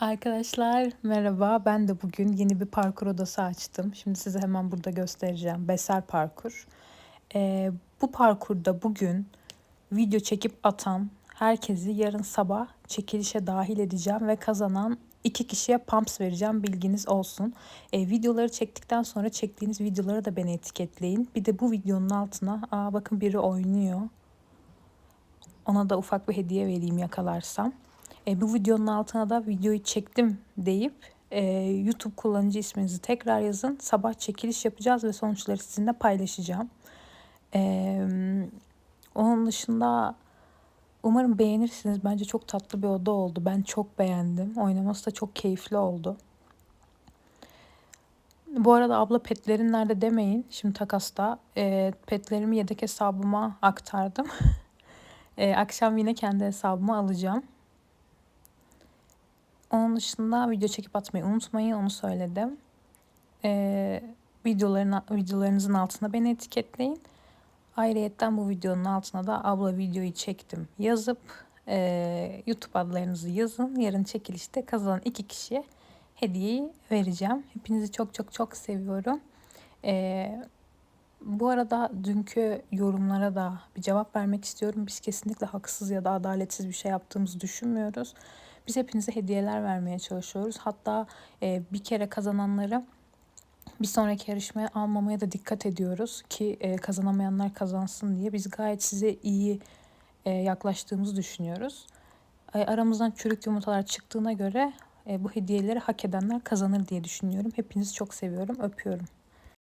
Arkadaşlar merhaba. Ben de bugün yeni bir parkur odası açtım. Şimdi size hemen burada göstereceğim. Beser parkur. Ee, bu parkurda bugün video çekip atan herkesi yarın sabah çekilişe dahil edeceğim ve kazanan iki kişiye pumps vereceğim bilginiz olsun. Ee, videoları çektikten sonra çektiğiniz videoları da beni etiketleyin. Bir de bu videonun altına aa bakın biri oynuyor. Ona da ufak bir hediye vereyim yakalarsam. E, bu videonun altına da videoyu çektim deyip e, YouTube kullanıcı isminizi tekrar yazın. Sabah çekiliş yapacağız ve sonuçları sizinle paylaşacağım. E, onun dışında umarım beğenirsiniz. Bence çok tatlı bir oda oldu. Ben çok beğendim. Oynaması da çok keyifli oldu. Bu arada abla petlerin nerede demeyin. Şimdi takasta e, petlerimi yedek hesabıma aktardım. e, akşam yine kendi hesabıma alacağım. Onun dışında video çekip atmayı unutmayın. Onu söyledim. Ee, videoların, videolarınızın altına beni etiketleyin. Ayrıyetten bu videonun altına da abla videoyu çektim yazıp e, YouTube adlarınızı yazın. Yarın çekilişte kazanan iki kişiye hediyeyi vereceğim. Hepinizi çok çok çok seviyorum. Ee, bu arada dünkü yorumlara da bir cevap vermek istiyorum. Biz kesinlikle haksız ya da adaletsiz bir şey yaptığımızı düşünmüyoruz. Biz hepinize hediyeler vermeye çalışıyoruz. Hatta e, bir kere kazananları bir sonraki yarışmaya almamaya da dikkat ediyoruz ki e, kazanamayanlar kazansın diye. Biz gayet size iyi e, yaklaştığımızı düşünüyoruz. E, aramızdan çürük yumurtalar çıktığına göre e, bu hediyeleri hak edenler kazanır diye düşünüyorum. Hepinizi çok seviyorum. Öpüyorum.